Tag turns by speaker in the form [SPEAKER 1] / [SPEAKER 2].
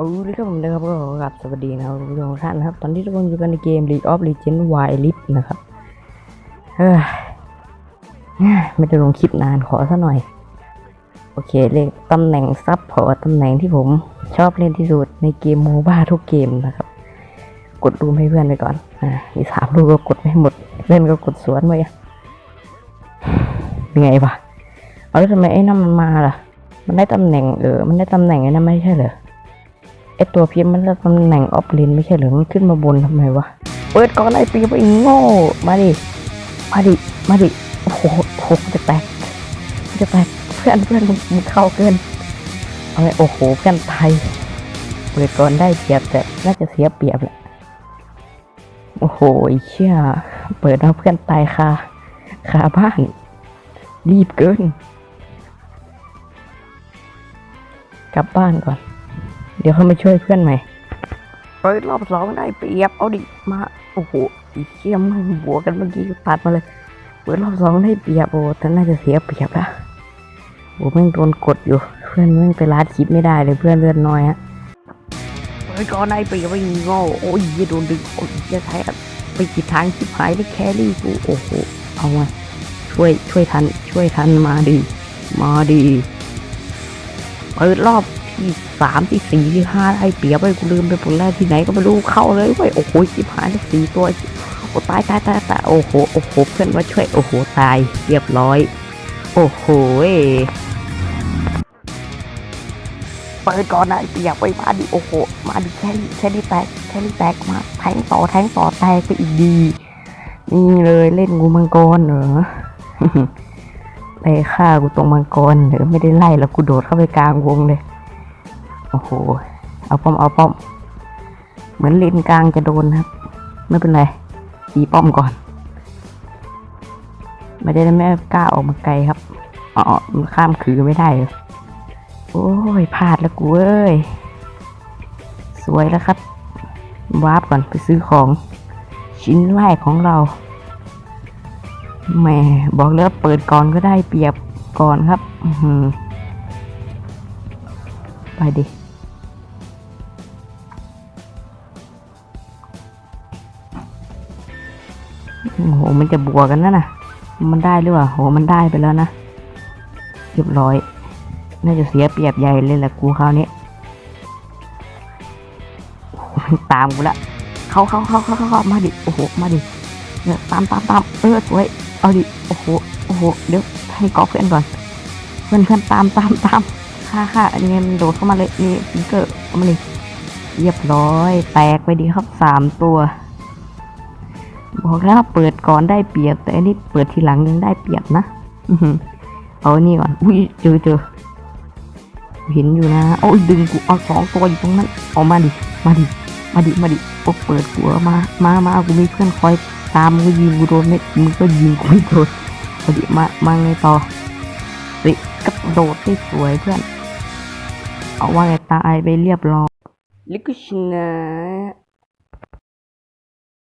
[SPEAKER 1] เอาเลยครับผมนะครับก็ขอกราบสวัสดีนะครับทุกท่านนะครับ ตอนนี้ทุกคนอยู่กันในเกม League of Legends Wild Rift นะครับเฮ้ยไม่ได้ลงคลิปนานขอซะหน่อย โอเคเลขตำแหน่งซับพอร์ตตำแหน่งที่ผมชอบเล่นที่สุดในเกมโมบ้าทุกเกมนะครับ กดรูมให้เพื่อนไปก่อนอ่ามีสามรูปก็กดไม่หมด เล่นก็กดสวนไปอะเป็นไงวะเอาแล้วทำไมไอ้นั่นมันมาล่ะ มันได้ตำแหน่งเออมันได้ตำแหน่งไอ้นั่นไม่ใช่เหรอ ไอตัวพีมันได้ตำแหน่งออฟเลนไม่ใช่เหรอมันขึ้นมาบนทำไมวะ เปิดก่อนไอปีไปโง่ มาดิ มาดิ มาดิ โอ้โหโอ้โหจะแตก จะแตก เพื่อนเพื่อนมึงเข้าเกิน เอาไงโอ้โหเพื่อนไทย เปิดก่อนได้เปรียบแต่น่าจะเสียเปรียบแหละ โอ้โหเชี่ย เปิดแล้วเพื่อนตายคาคาบ้าน รีบเกิน กลับบ้านก่อน ดี๋ยวเขามาช่วยเพื่อนใหม่เปิดรอบสองได้เปรียบเอาดิมาโอ้โหอีเชี่ยมหัวกันเมื่อกี้ตัดมาเลยเปิดรอบสองได้เปรียบโอ้แต่น่าจะเสียเปรียบละโอ้แม่งโดนกดอยู่ เพื่อนแม่งไปลัดคลิปไม่ได้เลยเพื่อนเลือดน้อยฮะเปิดก่อนได้เปรียบไปง่โอ้ยโดนดึงโอ้ยจะใช้ไปกี่ทางชิบหายไปแครี่กูโอ้โหเอามาช่วยช่วยทันช่วยทันมาดี มาดีเปิดรอบ ที่สามที่สี่ที่ห้าได้เปียบไปกูลืมไปผลแรกที่ไหนก็ไม่รู้เข้าเลยเว้ยโอ้โหจิบหายทั้งสี่ตัวโอ้ตายตายตายตายโอ้โหโอ้โหเพื่อนมาช่วยโอ้โหตายเรียบร้อย โอ้โหเปิดก่อนนะไอ้เปียกไปมาดิโอ้โหมาดิแค่นี้แค่นี้แตกแค่นี้แตกมาแทงต่อแทงต่อแตกไปอีกดีนี่เลยเล่นงูมังกรเหรอไล่ฆ่ากูตรงมังกรเหรอไม่ได้ไล่แล้วกูโดดเข้าไปกลางวงเลย โอ้โห เอาป้อม เอาป้อม เหมือนเลนกลางจะโดนครับ ไม่เป็นไรตีป้อมก่อน ไม่ได้ไม่กล้าออกมาไกลครับอ๋อมันข้ามคือไม่ได้เหรอโอ้ยพลาดแล้วกูเอ้ย สวยแล้วครับ วาร์ปก่อนไปซื้อของชิ้นแรกของเราแหมบอกแล้วเปิดก่อนก็ได้เปรียบก่อนครับ ไปดิ โอ้โห มันจะบวกกันนะน่ะมันได้หรือเปล่าโห มันได้ไปแล้วนะ เรียบร้อย น่าจะเสียเปรียบใหญ่เลยแหละกูคราวนี้ตามกูละ เขาเขาเขาเขาเขามาดิ โอ้โห มาดิเนี่ยตามตามตามเออสวย เอาดิ โอ้โห โอ้โห เดี๋ยวให้กอเพื่อนก่อน เพื่อนเพื่อนตามตามตามค่ะค่ะอันนี้มันโดดเข้ามาเลยนี่ฟิงเกอร์เอามาเลยเรียบร้อย แตกไปดีครับสามตัว บอกแล้วเปิดก่อนได้เปรียบ แต่อันนี้เปิดทีหลังยังได้เปรียบนะอืเอาอันนี่ก่อนอุ้ยเจอเจอเห็นอยู่นะโอ้ยดึงกูเอาสองตัวอยู่ตรงนั้นเอามาดิมาดิมาดิมาดิโอ้เปิดหัวมามามากูมีเพื่อนคอยตามมึงก็ยิงกูโดนไม่มึงก็ยิงกูไม่โดนมาดิมามาไงต่อสิกระโดดได้สวยเพื่อน เอาว่าไงตายไปเรียบร้อยลิกชนะ